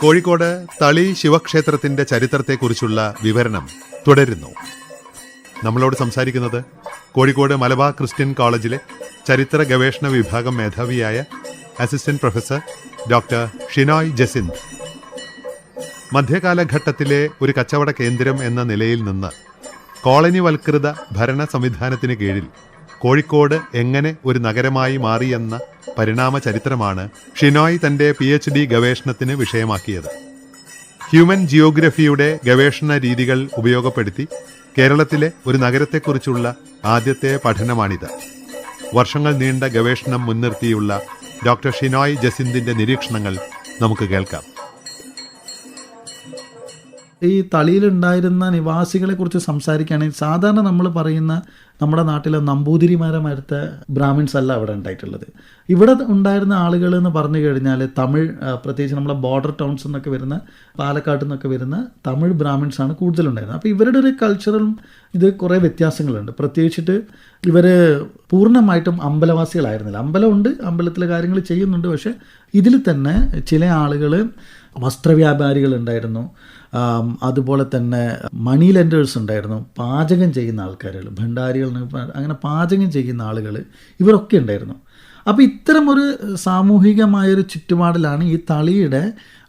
കോഴിക്കോട് തളി ശിവക്ഷേത്രത്തിന്റെ ചരിത്രത്തെക്കുറിച്ചുള്ള വിവരണം തുടരുന്നു. നമ്മളോട് സംസാരിക്കുന്നത് കോഴിക്കോട് മലബാർ ക്രിസ്ത്യൻ കോളേജിലെ ചരിത്ര ഗവേഷണ വിഭാഗം മേധാവിയായ assistant professor doctor Shinoy Jacinth മധ്യകാലഘട്ടത്തിലെ ഒരു കച്ചവട കേന്ദ്രം എന്ന നിലയിൽ നിന്ന് കോളനിവൽകൃത ഭരണ സംവിധാനത്തിന് കീഴിൽ കോഴിക്കോട് എങ്ങനെ ഒരു നഗരമായി മാറിയെന്ന പരിണാമ ചരിത്രമാണ് ഷിനോയ് തന്റെ പി എച്ച് ഡി ഗവേഷണത്തിന് വിഷയമാക്കിയത്. ഹ്യൂമൻ ജിയോഗ്രഫിയുടെ ഗവേഷണ രീതികൾ ഉപയോഗപ്പെടുത്തി കേരളത്തിലെ ഒരു നഗരത്തെക്കുറിച്ചുള്ള ആദ്യത്തെ പഠനമാണിത്. വർഷങ്ങൾ നീണ്ട ഗവേഷണം മുൻനിർത്തിയുള്ള ഡോക്ടർ ഷിനോയ് ജസിന്തിന്റെ നിരീക്ഷണങ്ങൾ നമുക്ക് കേൾക്കാം. ഈ തളിയിലുണ്ടായിരുന്ന നിവാസികളെ കുറിച്ച് സംസാരിക്കുകയാണെങ്കിൽ സാധാരണ നമ്മൾ പറയുന്ന നമ്മുടെ നാട്ടിലെ നമ്പൂതിരിമാരെ മരത്ത ബ്രാഹ്മിൻസ് അല്ല അവിടെ ഉണ്ടായിട്ടുള്ളത്. ഇവിടെ ഉണ്ടായിരുന്ന ആളുകൾ എന്ന് പറഞ്ഞു കഴിഞ്ഞാൽ തമിഴ് പ്രത്യേകിച്ച് നമ്മളെ ബോർഡർ ടൗൺസ് എന്നൊക്കെ വരുന്ന പാലക്കാട് നിന്നൊക്കെ വരുന്ന തമിഴ് ബ്രാഹ്മിൻസ് ആണ് കൂടുതലുണ്ടായിരുന്നത്. അപ്പോൾ ഇവരുടെ ഒരു കൾച്ചറലും ഇത് കുറേ വ്യത്യാസങ്ങളുണ്ട്. പ്രത്യേകിച്ചിട്ട് ഇവർ പൂർണമായിട്ടും അമ്പലവാസികളായിരുന്നില്ല. അമ്പലമുണ്ട് അമ്പലത്തിലെ കാര്യങ്ങൾ ചെയ്യുന്നുണ്ട് പക്ഷേ ഇതിൽ തന്നെ ചില ആളുകൾ വസ്ത്രവ്യാപാരികൾ ഉണ്ടായിരുന്നു അതുപോലെ തന്നെ മണി ലെൻഡേഴ്സ് ഉണ്ടായിരുന്നു. പാചകം ചെയ്യുന്ന ആൾക്കാരുകൾ ഭണ്ഡാരികൾ അങ്ങനെ പാചകം ചെയ്യുന്ന ആളുകൾ ഇവരൊക്കെ ഉണ്ടായിരുന്നു. അപ്പോൾ ഇത്തരമൊരു സാമൂഹികമായൊരു ചുറ്റുപാടിലാണ് ഈ തളിയുടെ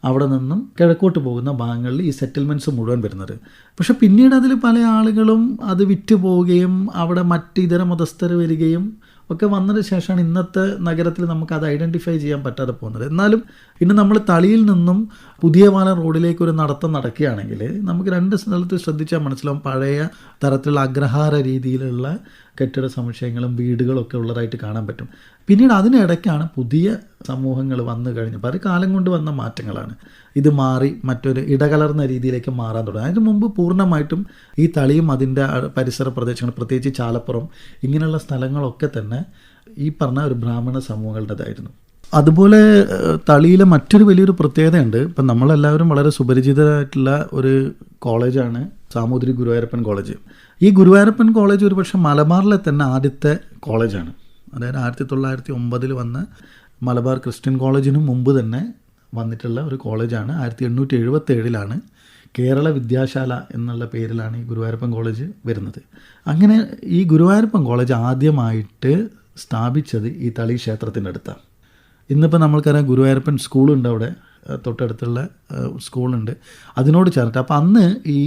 അവിടെ നിന്നും കിഴക്കോട്ട് പോകുന്ന ഭാഗങ്ങളിൽ ഈ സെറ്റിൽമെന്റ്സ് മുഴുവൻ വരുന്നത്. പക്ഷെ പിന്നീട് അതിൽ പല ആളുകളും അത് വിറ്റ് പോവുകയും അവിടെ മറ്റ് ഇതര മതസ്ഥർ വരികയും ഒക്കെ വന്നതിന് ശേഷമാണ് ഇന്നത്തെ നഗരത്തിൽ നമുക്ക് അത് ഐഡന്റിഫൈ ചെയ്യാൻ പറ്റാതെ പോകുന്നത്. എന്നാലും ഇന്ന് നമ്മൾ തളിയിൽ നിന്നും പുതിയ പാലം റോഡിലേക്ക് ഒരു നടത്തം നടക്കുകയാണെങ്കിൽ നമുക്ക് രണ്ട് സ്ഥലത്ത് ശ്രദ്ധിച്ചാൽ മനസ്സിലാവും പഴയ തരത്തിലുള്ള അഗ്രഹാര രീതിയിലുള്ള കെട്ടിട സമുച്ചയങ്ങളും വീടുകളൊക്കെ ഉള്ളതായിട്ട് കാണാൻ പറ്റും. പിന്നീട് അതിനിടയ്ക്കാണ് പുതിയ സമൂഹങ്ങൾ വന്നു കഴിഞ്ഞപ്പോൾ അത് കാലം കൊണ്ട് വന്ന മാറ്റങ്ങളാണ്. ഇത് മാറി മറ്റൊരു ഇടകലർന്ന രീതിയിലേക്ക് മാറാൻ തുടങ്ങി. അതിന് മുമ്പ് പൂർണമായിട്ടും ഈ തളിയും അതിന്റെ പരിസര പ്രദേശങ്ങൾ പ്രത്യേകിച്ച് ചാലപ്പുറം ഇങ്ങനെയുള്ള സ്ഥലങ്ങളൊക്കെ തന്നെ ഈ പറഞ്ഞ ഒരു ബ്രാഹ്മണ സമൂഹങ്ങളുടേതായിരുന്നു. അതുപോലെ തളിയിലെ മറ്റൊരു വലിയൊരു പ്രത്യേകതയുണ്ട്. ഇപ്പം നമ്മളെല്ലാവരും വളരെ സുപരിചിതരായിട്ടുള്ള ഒരു കോളേജാണ് സാമൂതിരി ഗുരുവായൂരപ്പൻ കോളേജ്. ഈ ഗുരുവായൂരപ്പൻ കോളേജ് ഒരുപക്ഷെ മലബാറിലെ തന്നെ ആദ്യത്തെ കോളേജാണ്. അതായത് ആയിരത്തി തൊള്ളായിരത്തി ഒമ്പതിൽ വന്ന മലബാർ ക്രിസ്ത്യൻ കോളേജിന് മുമ്പ് തന്നെ വന്നിട്ടുള്ള ഒരു കോളേജാണ്. ആയിരത്തി എണ്ണൂറ്റി എഴുപത്തി ഏഴിലാണ് കേരള വിദ്യാശാല എന്നുള്ള പേരിലാണ് ഈ ഗുരുവായൂരപ്പൻ കോളേജ് വരുന്നത്. അങ്ങനെ ഈ ഗുരുവായൂരപ്പൻ കോളേജ് ആദ്യമായിട്ട് സ്ഥാപിച്ചത് ഈ തളി ക്ഷേത്രത്തിന്റെ അടുത്താണ്. ഇന്നിപ്പോൾ നമ്മൾക്കറിയാം ഗുരുവായൂരപ്പൻ സ്കൂളുണ്ട് അവിടെ തൊട്ടടുത്തുള്ള സ്കൂളുണ്ട്. അതിനോട് ചേർന്നിട്ട് അപ്പോൾ അന്ന് ഈ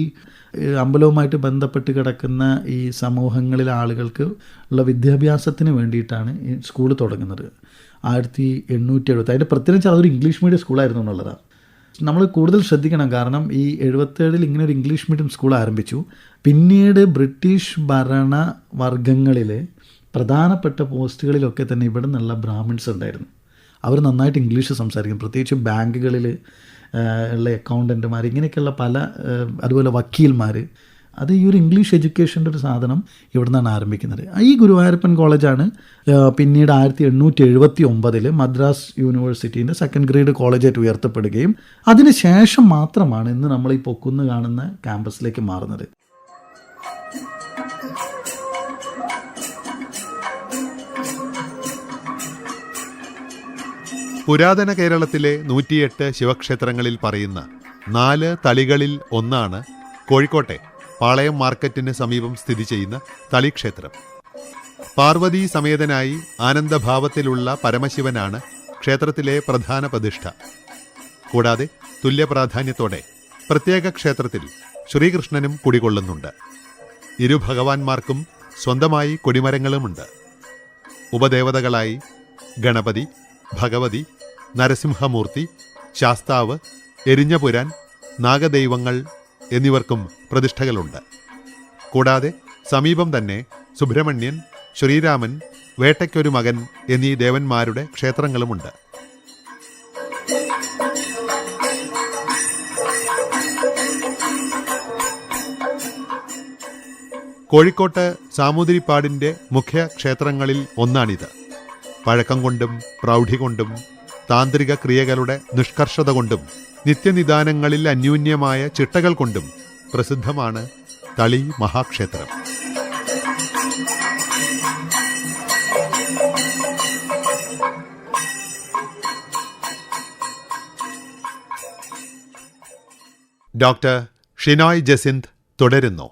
അമ്പലവുമായിട്ട് ബന്ധപ്പെട്ട് കിടക്കുന്ന ഈ സമൂഹങ്ങളിലെ ആളുകൾക്ക് ഉള്ള വിദ്യാഭ്യാസത്തിന് വേണ്ടിയിട്ടാണ് ഈ സ്കൂൾ തുടങ്ങുന്നത്. ആയിരത്തി എണ്ണൂറ്റി എഴുപത്തി അതിന്റെ പ്രത്യേകിച്ച് അതൊരു ഇംഗ്ലീഷ് മീഡിയം സ്കൂളായിരുന്നു എന്നുള്ളതാണ്. നമ്മൾ കൂടുതൽ ശ്രദ്ധിക്കണം കാരണം ഈ എഴുപത്തേഴിൽ ഇങ്ങനെ ഒരു ഇംഗ്ലീഷ് മീഡിയം സ്കൂൾ ആരംഭിച്ചു. പിന്നീട് ബ്രിട്ടീഷ് ഭരണ വർഗങ്ങളിൽ പ്രധാനപ്പെട്ട പോസ്റ്റുകളിലൊക്കെ തന്നെ ഇവിടെ നിന്നുള്ള ബ്രാഹ്മിൺസ് ഉണ്ടായിരുന്നു. അവർ നന്നായിട്ട് ഇംഗ്ലീഷ് സംസാരിക്കും. പ്രത്യേകിച്ച് ബാങ്കുകളിൽ ഉള്ള അക്കൗണ്ടന്റുമാർ ഇങ്ങനെയൊക്കെയുള്ള പല അതുപോലെ വക്കീൽമാർ അത് ഈ ഒരു ഇംഗ്ലീഷ് എഡ്യൂക്കേഷന്റെ ഒരു സാധനം ഇവിടെ നിന്നാണ് ആരംഭിക്കുന്നത്. ഈ ഗുരുവായൂരപ്പൻ കോളേജാണ് പിന്നീട് ആയിരത്തി എണ്ണൂറ്റി എഴുപത്തി ഒമ്പതിൽ മദ്രാസ് യൂണിവേഴ്സിറ്റീന്റെ സെക്കൻഡ് ഗ്രേഡ് കോളേജായിട്ട് ഉയർത്തപ്പെടുകയും അതിന് ശേഷം മാത്രമാണ് ഇന്ന് നമ്മൾ ഈ പൊക്കുന്ന് കാണുന്ന ക്യാമ്പസിലേക്ക് മാറുന്നത്. പുരാതന കേരളത്തിലെ നൂറ്റിയെട്ട് ശിവക്ഷേത്രങ്ങളിൽ പറയുന്ന നാല് തളികളിൽ ഒന്നാണ് കോഴിക്കോട്ടെ പാളയം മാർക്കറ്റിന് സമീപം സ്ഥിതി ചെയ്യുന്ന തളിക്ഷേത്രം. പാർവതി സമേതനായി ആനന്ദഭാവത്തിലുള്ള പരമശിവനാണ് ക്ഷേത്രത്തിലെ പ്രധാന പ്രതിഷ്ഠ. കൂടാതെ തുല്യപ്രാധാന്യത്തോടെ പ്രത്യേക ക്ഷേത്രത്തിൽ ശ്രീകൃഷ്ണനും കുടികൊള്ളുന്നുണ്ട്. ഇരു ഭഗവാന്മാർക്കും സ്വന്തമായി കൊടിമരങ്ങളുമുണ്ട്. ഉപദേവതകളായി ഗണപതി ഭഗവതി നരസിംഹമൂർത്തി ശാസ്താവ് എരിഞ്ഞപുരാൻ നാഗദൈവങ്ങൾ എന്നിവർക്കും പ്രതിഷ്ഠകളുണ്ട്. കൂടാതെ സമീപം തന്നെ സുബ്രഹ്മണ്യൻ ശ്രീരാമൻ വേട്ടയ്ക്കൊരു മകൻ എന്നീ ദേവന്മാരുടെ ക്ഷേത്രങ്ങളുമുണ്ട്. കോഴിക്കോട്ട് സാമൂതിരിപ്പാടിന്റെ മുഖ്യ ക്ഷേത്രങ്ങളിൽ ഒന്നാണിത്. പഴക്കം കൊണ്ടും പ്രൗഢി കൊണ്ടും താന്ത്രിക ക്രിയകളുടെ നിഷ്കർഷത കൊണ്ടും നിത്യനിദാനങ്ങളിൽ അന്യൂന്യമായ ചിട്ടകൾ കൊണ്ടും പ്രസിദ്ധമാണ് തളി മഹാക്ഷേത്രം. ഡോക്ടർ ഷിനോയ് ജസിന്ത് തുടരുന്നു.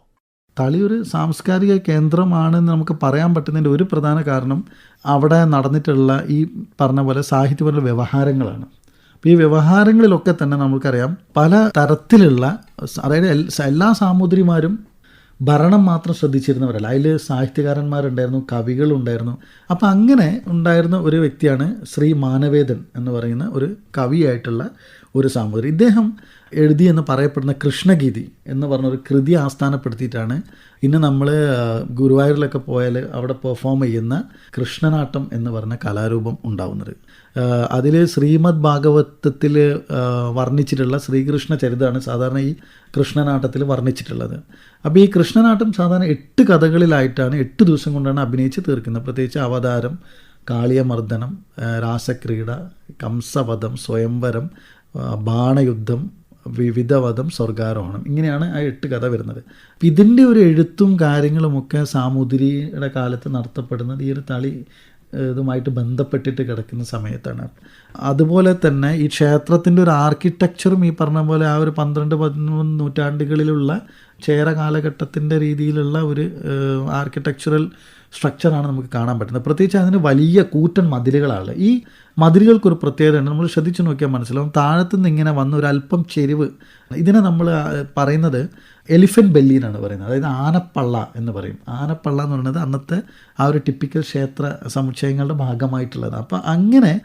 തളി ഒരു സാംസ്കാരിക കേന്ദ്രമാണെന്ന് നമുക്ക് പറയാൻ പറ്റുന്നതിന്റെ ഒരു പ്രധാന കാരണം അവിടെ നടന്നിട്ടുള്ള ഈ പറഞ്ഞ പോലെ സാഹിത്യപരമായ വ്യവഹാരങ്ങളാണ്. അപ്പോൾ ഈ വ്യവഹാരങ്ങളിലൊക്കെ തന്നെ നമുക്കറിയാം പല തരത്തിലുള്ള അതായത് എല്ലാ സാമൂതിരിമാരും ഭരണം മാത്രം ശ്രദ്ധിച്ചിരുന്നവരല്ല. അതിൽ സാഹിത്യകാരന്മാരുണ്ടായിരുന്നു കവികളുണ്ടായിരുന്നു. അപ്പോൾ അങ്ങനെ ഉണ്ടായിരുന്ന ഒരു വ്യക്തിയാണ് ശ്രീ മാനവേദൻ എന്ന് പറയുന്ന ഒരു കവിയായിട്ടുള്ള ഒരു സാമൂതിരി ഇദ്ദേഹം എഴുതി എന്ന് പറയപ്പെടുന്ന കൃഷ്ണഗീതി എന്ന് പറഞ്ഞ ഒരു കൃതി ആസ്ഥാനപ്പെടുത്തിയിട്ടാണ് ഇന്ന് നമ്മൾ ഗുരുവായൂരിലൊക്കെ പോയാൽ അവിടെ പെർഫോം ചെയ്യുന്ന കൃഷ്ണനാട്ടം എന്ന് പറഞ്ഞ കലാരൂപം ഉണ്ടാവുന്നത്. അതിൽ ശ്രീമദ് ഭാഗവതത്തിൽ വർണിച്ചിട്ടുള്ള ശ്രീകൃഷ്ണ ചരിതമാണ് സാധാരണ ഈ കൃഷ്ണനാട്ടത്തിൽ വർണിച്ചിട്ടുള്ളത്. അപ്പോൾ ഈ കൃഷ്ണനാട്ടം സാധാരണ എട്ട് കഥകളിലായിട്ടാണ് എട്ട് ദിവസം കൊണ്ടാണ് അഭിനയിച്ച് തീർക്കുന്നത്. പ്രത്യേകിച്ച് അവതാരം കാളിയമർദ്ദനം രാസക്രീഡ കംസവധം സ്വയംവരം ബാണയുദ്ധം വിവിധവധം സ്വർഗാരോഹണം. ഇങ്ങനെയാണ് ആ എട്ട് കഥ വരുന്നത്. ഇതിന്റെ ഒരു എഴുത്തും കാര്യങ്ങളുമൊക്കെ സാമൂതിരിയുടെ കാലത്ത് നടത്തപ്പെടുന്നത് ഈ ഒരു തളി ഇതുമായിട്ട് ബന്ധപ്പെട്ടിട്ട് കിടക്കുന്ന സമയത്താണ്. അതുപോലെ തന്നെ ഈ ക്ഷേത്രത്തിന്റെ ഒരു ആർക്കിടെക്ചറും ഈ പറഞ്ഞ പോലെ ആ ഒരു പന്ത്രണ്ട് പതിമൂന്ന് നൂറ്റാണ്ടുകളിലുള്ള ചേര കാലഘട്ടത്തിന്റെ രീതിയിലുള്ള ഒരു ആർക്കിടെക്ചറൽ സ്ട്രക്ചറാണ് നമുക്ക് കാണാൻ പറ്റുന്നത്. പ്രത്യേകിച്ച് അതിന് വലിയ കൂറ്റൻ മതിലുകളാണ്. ഈ മതിലുകൾക്കൊരു പ്രത്യേകതയുണ്ട് നമ്മൾ ശ്രദ്ധിച്ചു നോക്കിയാൽ മനസ്സിലാവും. താഴത്തു നിന്ന് ഇങ്ങനെ വന്ന ഒരു അല്പം ചെരിവ് ഇതിനെ നമ്മൾ പറയുന്നത് എലിഫന്റ് ബെല്ലി എന്നാണ് പറയുന്നത്. അതായത് ആനപ്പള്ള എന്ന് പറയും. ആനപ്പള്ള എന്ന് പറയുന്നത് അന്നത്തെ ആ ഒരു ടിപ്പിക്കൽ ക്ഷേത്ര സമുച്ചയങ്ങളുടെ ഭാഗമായിട്ടുള്ളത്. അപ്പോൾ അങ്ങനെ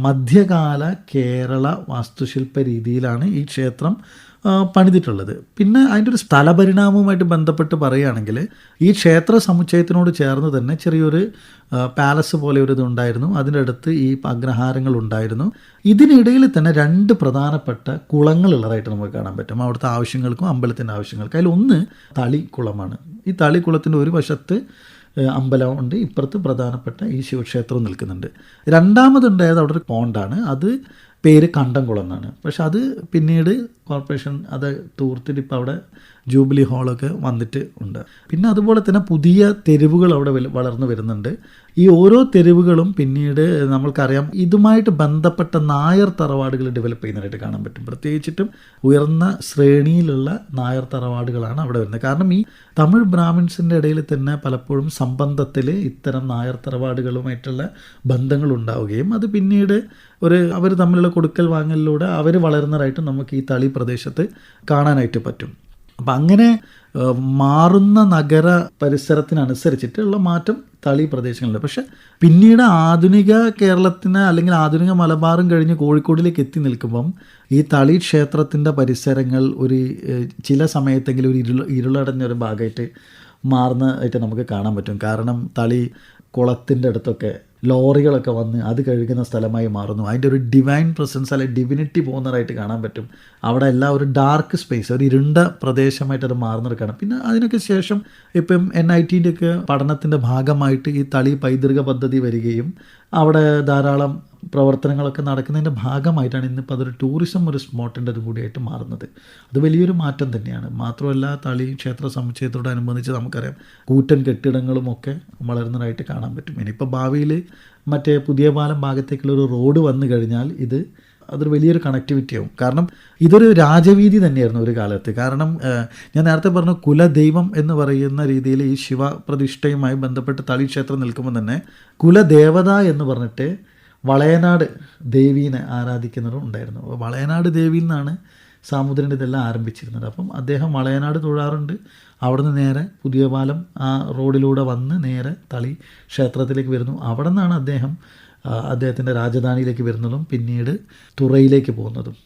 മധ്യകാല കേരള വാസ്തുശില്പ രീതിയിലാണ് ഈ ക്ഷേത്രം പണിതിട്ടുള്ളത്. പിന്നെ അതിന്റെ ഒരു സ്ഥലപരിണാമവുമായിട്ട് ബന്ധപ്പെട്ട് പറയുകയാണെങ്കിൽ ഈ ക്ഷേത്ര സമുച്ചയത്തിനോട് ചേർന്ന് തന്നെ ചെറിയൊരു പാലസ് പോലെ ഒരു ഇതുണ്ടായിരുന്നു. അതിന്റെ അടുത്ത് ഈ അഗ്രഹാരങ്ങൾ ഉണ്ടായിരുന്നു. ഇതിനിടയിൽ തന്നെ രണ്ട് പ്രധാനപ്പെട്ട കുളങ്ങളുള്ളതായിട്ട് നമുക്ക് കാണാൻ പറ്റും. അവിടുത്തെ ആവശ്യങ്ങൾക്കും അമ്പലത്തിന്റെ ആവശ്യങ്ങൾക്കും. അതിൽ ഒന്ന് തളി കുളമാണ് ഈ തളി കുളത്തിന്റെ ഒരു വശത്ത് അമ്പലമുണ്ട് ഇപ്പുറത്ത് പ്രധാനപ്പെട്ട ഈ ശിവക്ഷേത്രം നിൽക്കുന്നുണ്ട്. രണ്ടാമതുണ്ടായത് അവിടെ ഒരു പോണ്ടാണ് അത് പേര് കണ്ടംകുളം എന്നാണ് പക്ഷെ അത് പിന്നീട് കോർപ്പറേഷൻ അത് തൂർത്തിട്ട് ഇപ്പോൾ അവിടെ ജൂബിലി ഹാളൊക്കെ വന്നിട്ട് ഉണ്ട്. പിന്നെ അതുപോലെ തന്നെ പുതിയ തെരുവുകൾ അവിടെ വളർന്നു വരുന്നുണ്ട്. ഈ ഓരോ തെരുവുകളും പിന്നീട് നമ്മൾക്കറിയാം ഇതുമായിട്ട് ബന്ധപ്പെട്ട നായർ തറവാടുകൾ ഡെവലപ്പ് ചെയ്യുന്നതായിട്ട് കാണാൻ പറ്റും. പ്രത്യേകിച്ചിട്ടും ഉയർന്ന ശ്രേണിയിലുള്ള നായർ തറവാടുകളാണ് അവിടെ വരുന്നത്. കാരണം ഈ തമിഴ് ബ്രാഹ്മിൻസിന്റെ ഇടയിൽ തന്നെ പലപ്പോഴും സംബന്ധത്തിൽ ഇത്തരം നായർ തറവാടുകളുമായിട്ടുള്ള ബന്ധങ്ങൾ ഉണ്ടാവുകയും അത് പിന്നീട് ഒരു അവർ തമ്മിലുള്ള കൊടുക്കൽ വാങ്ങലിലൂടെ അവർ വളരുന്നതായിട്ട് നമുക്ക് ഈ തളി പ്രദേശത്ത് കാണാനായിട്ട് പറ്റും. അപ്പം അങ്ങനെ മാറുന്ന നഗര പരിസരത്തിനനുസരിച്ചിട്ടുള്ള മാറ്റം തളി പ്രദേശങ്ങളിൽ പക്ഷെ പിന്നീട് ആധുനിക കേരളത്തിന് അല്ലെങ്കിൽ ആധുനിക മലബാറും കഴിഞ്ഞ് കോഴിക്കോടിലേക്ക് എത്തി നിൽക്കുമ്പം ഈ തളി ക്ഷേത്രത്തിന്റെ പരിസരങ്ങൾ ഒരു ചില സമയത്തെങ്കിലും ഒരു ഇരുള ഇരുളടഞ്ഞ ഒരു ഭാഗമായിട്ട് മാറുന്നതായിട്ട് നമുക്ക് കാണാൻ പറ്റും. കാരണം തളി കുളത്തിന്റെ അടുത്തൊക്കെ ലോറികളൊക്കെ വന്ന് അത് കഴുകുന്ന സ്ഥലമായി മാറുന്നു. അതിന്റെ ഒരു ഡിവൈൻ പ്രസൻസ് അല്ലെങ്കിൽ ഡിവിനിറ്റി പോകുന്നതായിട്ട് കാണാൻ പറ്റും. അവിടെ എല്ലാം ഒരു ഡാർക്ക് സ്പേസ് ഒരു ഇരുണ്ട പ്രദേശമായിട്ട് അത് മാറുന്നത് കാണാം. പിന്നെ അതിനൊക്കെ ശേഷം ഇപ്പം എൻ ഐ ടിന്റെ ഒക്കെ പഠനത്തിന്റെ ഭാഗമായിട്ട് ഈ തളി പൈതൃക പദ്ധതി വരികയും അവിടെ ധാരാളം പ്രവർത്തനങ്ങളൊക്കെ നടക്കുന്നതിന്റെ ഭാഗമായിട്ടാണ് ഇന്നിപ്പോൾ അതൊരു ടൂറിസം ഒരു സ്പോട്ടിന്റെ കൂടിയായിട്ട് മാറുന്നത്. അത് വലിയൊരു മാറ്റം തന്നെയാണ്. മാത്രമല്ല തളി ക്ഷേത്ര സമുച്ചയത്തോടനുബന്ധിച്ച് നമുക്കറിയാം കൂറ്റൻ കെട്ടിടങ്ങളും ഒക്കെ വളരുന്നതായിട്ട് കാണാൻ പറ്റും. ഇനിയിപ്പോൾ ഭാവിയിൽ മറ്റേ പുതിയ പാലം ഭാഗത്തേക്കുള്ള ഒരു റോഡ് വന്നു കഴിഞ്ഞാൽ ഇത് അതൊരു വലിയൊരു കണക്ടിവിറ്റി ആവും. കാരണം ഇതൊരു രാജവീതി തന്നെയായിരുന്നു ഒരു കാലത്ത്. കാരണം ഞാൻ നേരത്തെ പറഞ്ഞ കുലദൈവം എന്ന് പറയുന്ന രീതിയിൽ ഈ ശിവപ്രതിഷ്ഠയുമായി ബന്ധപ്പെട്ട് തളി ക്ഷേത്രം നിൽക്കുമ്പോൾ തന്നെ കുലദേവത എന്ന് പറഞ്ഞിട്ട് വളയനാട് ദേവീനെ ആരാധിക്കുന്നവരും ഉണ്ടായിരുന്നു. വളയനാട് ദേവിയിൽ നിന്നാണ് സാമുദ്രന്റെ ഇതെല്ലാം ആരംഭിച്ചിരുന്നത്. അപ്പം അദ്ദേഹം വളയനാട് തൊഴാറുണ്ട്. അവിടുന്ന് നേരെ പുതിയ പാലം ആ റോഡിലൂടെ വന്ന് നേരെ തളി ക്ഷേത്രത്തിലേക്ക് വരുന്നു. അവിടെ നിന്നാണ് അദ്ദേഹം അദ്ദേഹത്തിന്റെ രാജധാനിയിലേക്ക് വരുന്നതും പിന്നീട് തുറയിലേക്ക് പോകുന്നതും.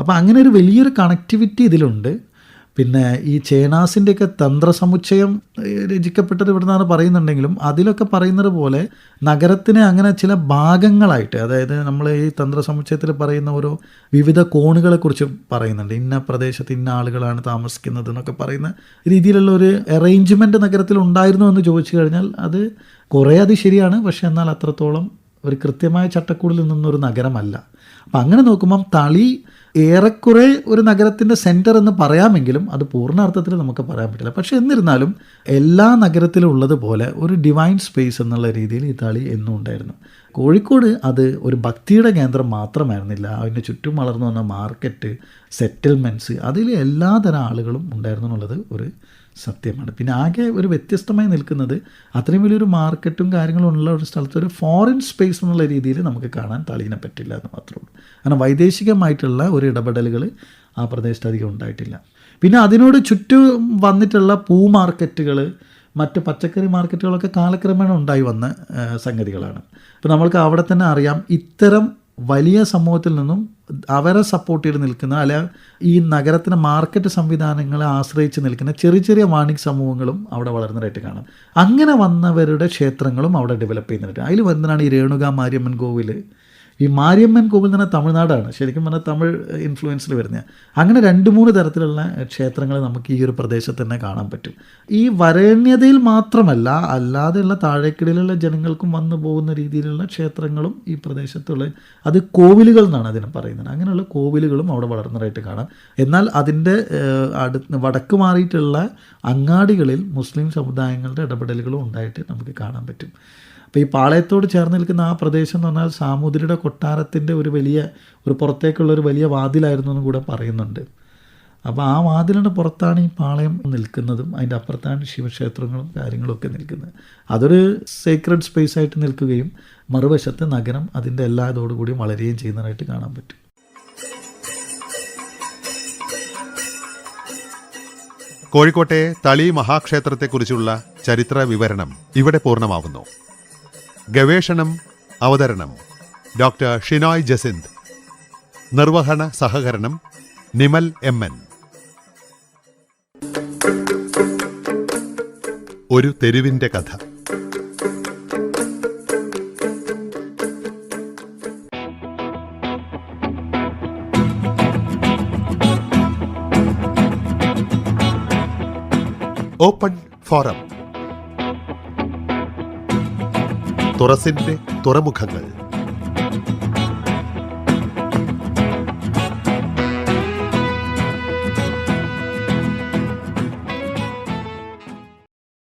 അപ്പോൾ അങ്ങനെ ഒരു വലിയൊരു കണക്ടിവിറ്റി ഇതിലുണ്ട്. പിന്നെ ഈ ചേനാസിന്റെയൊക്കെ തന്ത്രസമുച്ചയം രചിക്കപ്പെട്ടത് ഇവിടെ നിന്നാണ് പറയുന്നുണ്ടെങ്കിലും അതിലൊക്കെ പറയുന്നത് പോലെ നഗരത്തിനെ അങ്ങനെ ചില ഭാഗങ്ങളായിട്ട് അതായത് നമ്മൾ ഈ തന്ത്രസമുച്ചയത്തിൽ പറയുന്ന ഓരോ വിവിധ കോണുകളെക്കുറിച്ച് പറയുന്നുണ്ട്. ഇന്ന പ്രദേശത്ത് ഇന്ന ആളുകളാണ് താമസിക്കുന്നത് എന്നൊക്കെ പറയുന്ന രീതിയിലുള്ള ഒരു അറേഞ്ച്മെന്റ് നഗരത്തിൽ ഉണ്ടായിരുന്നു എന്ന് ചോദിച്ചു കഴിഞ്ഞാൽ അത് കുറേ അത് ശരിയാണ്. പക്ഷേ എന്നാൽ അത്രത്തോളം ഒരു കൃത്യമായ ചട്ടക്കൂടിൽ നിന്നൊരു നഗരമല്ല. അപ്പം അങ്ങനെ നോക്കുമ്പം തളി ഏറെക്കുറെ ഒരു നഗരത്തിന്റെ സെന്റർ എന്ന് പറയാമെങ്കിലും അത് പൂർണാർത്ഥത്തിൽ നമുക്ക് പറയാൻ പറ്റില്ല. പക്ഷേ എന്നിരുന്നാലും എല്ലാ നഗരത്തിലും ഉള്ളതുപോലെ ഒരു ഡിവൈൻ സ്പേസ് എന്നുള്ള രീതിയിൽ ഈ തളി എന്നും ഉണ്ടായിരുന്നു. കോഴിക്കോട് അത് ഒരു ഭക്തിയുടെ കേന്ദ്രം മാത്രമായിരുന്നില്ല. അതിന് ചുറ്റും വളർന്നു വന്ന മാർക്കറ്റ് സെറ്റിൽമെന്റ്സ് അതിൽ എല്ലാതരം ആളുകളും ഉണ്ടായിരുന്നു എന്നുള്ളത് ഒരു സത്യമാണ്. പിന്നെ ആകെ ഒരു വ്യത്യസ്തമായി നിൽക്കുന്നത് അത്രയും വലിയൊരു മാർക്കറ്റും കാര്യങ്ങളും ഉള്ള ഒരു സ്ഥലത്ത് ഒരു ഫോറിൻ സ്പേസ് എന്നുള്ള രീതിയിൽ നമുക്ക് കാണാൻ തളീനെ പറ്റില്ല എന്ന് മാത്രമേ ഉള്ളൂ. കാരണം വൈദേശികമായിട്ടുള്ള ഒരു ഇടപെടലുകൾ ആ പ്രദേശത്ത് അധികം ഉണ്ടായിട്ടില്ല. പിന്നെ അതിനോട് ചുറ്റും വന്നിട്ടുള്ള പൂ മാർക്കറ്റുകൾ മറ്റ് പച്ചക്കറി മാർക്കറ്റുകളൊക്കെ കാലക്രമേണ ഉണ്ടായി വന്ന സംഗതികളാണ്. അപ്പോൾ നമ്മൾക്ക് അവിടെ തന്നെ അറിയാം ഇത്തരം വലിയ സമൂഹത്തിൽ നിന്നും അവരെ സപ്പോർട്ട് ചെയ്ത് നിൽക്കുന്ന അല്ല ഈ നഗരത്തിന് മാർക്കറ്റ് സംവിധാനങ്ങളെ ആശ്രയിച്ച് നിൽക്കുന്ന ചെറിയ ചെറിയ വാണിജ്യ സമൂഹങ്ങളും അവിടെ വളർന്നതായിട്ട് കാണാം. അങ്ങനെ വന്നവരുടെ ക്ഷേത്രങ്ങളും അവിടെ ഡെവലപ്പ് ചെയ്യുന്നുണ്ട്. അതിൽ വരുന്നതാണ് ഈ രേണുക മാര്യമ്മൻ കോവിൽ ഈ മാരിയമ്മൻ കോവിൽ തന്നെ തമിഴ്നാടാണ്. ശരിക്കും പറഞ്ഞാൽ തമിഴ് ഇൻഫ്ലുവൻസിൽ വരുന്ന. അങ്ങനെ രണ്ട് മൂന്ന് തരത്തിലുള്ള ക്ഷേത്രങ്ങൾ നമുക്ക് ഈ ഒരു പ്രദേശത്ത് തന്നെ കാണാൻ പറ്റും. ഈ വരേണ്യതയിൽ മാത്രമല്ല അല്ലാതെയുള്ള താഴേക്കിടയിലുള്ള ജനങ്ങൾക്കും വന്നു പോകുന്ന രീതിയിലുള്ള ക്ഷേത്രങ്ങളും ഈ പ്രദേശത്തുള്ള അത് കോവിലുകൾ എന്നാണ് അതിനെ പറയുന്നത്. അങ്ങനെയുള്ള കോവിലുകളും അവിടെ വളർന്നതായിട്ട് കാണാം. എന്നാൽ അതിന്റെ അടുത്ത് വടക്ക് മാറിയിട്ടുള്ള അങ്ങാടികളിൽ മുസ്ലിം സമുദായങ്ങളുടെ ഇടപെടലുകളും ഉണ്ടായിട്ട് നമുക്ക് കാണാൻ പറ്റും. അപ്പോൾ ഈ പാളയത്തോട് ചേർന്ന് നിൽക്കുന്ന ആ പ്രദേശം എന്ന് പറഞ്ഞാൽ സാമൂതിരിയുടെ കൊട്ടാരത്തിന്റെ ഒരു വലിയ ഒരു പുറത്തേക്കുള്ള ഒരു വലിയ വാതിലായിരുന്നു എന്നും കൂടെ പറയുന്നുണ്ട്. അപ്പോൾ ആ വാതിലിന്റെ പുറത്താണ് ഈ പാളയം നിൽക്കുന്നതും അതിന്റെ അപ്പുറത്താണ് ശിവക്ഷേത്രങ്ങളും കാര്യങ്ങളും ഒക്കെ നിൽക്കുന്നത്. അതൊരു സീക്രട്ട് സ്പേസ് ആയിട്ട് നിൽക്കുകയും മറുവശത്ത് നഗരം അതിന്റെ എല്ലാ ഇതോടുകൂടിയും വളരുകയും ചെയ്യുന്നതായിട്ട് കാണാൻ പറ്റും. കോഴിക്കോട്ടെ തളി മഹാക്ഷേത്രത്തെക്കുറിച്ചുള്ള ചരിത്ര വിവരണം ഇവിടെ പൂർണമാവുന്നു. ഗവേഷണം അവതരണം. ഡോക്ടർ ഷിനോയ് ജസിന്ത്. നിർവഹണ സഹകരണം നിമൽ എം എൻ. ഒരു തെരുവിന്റെ കഥ. Open forum. തുറസിന്റെ തുറമുഖങ്ങൾ.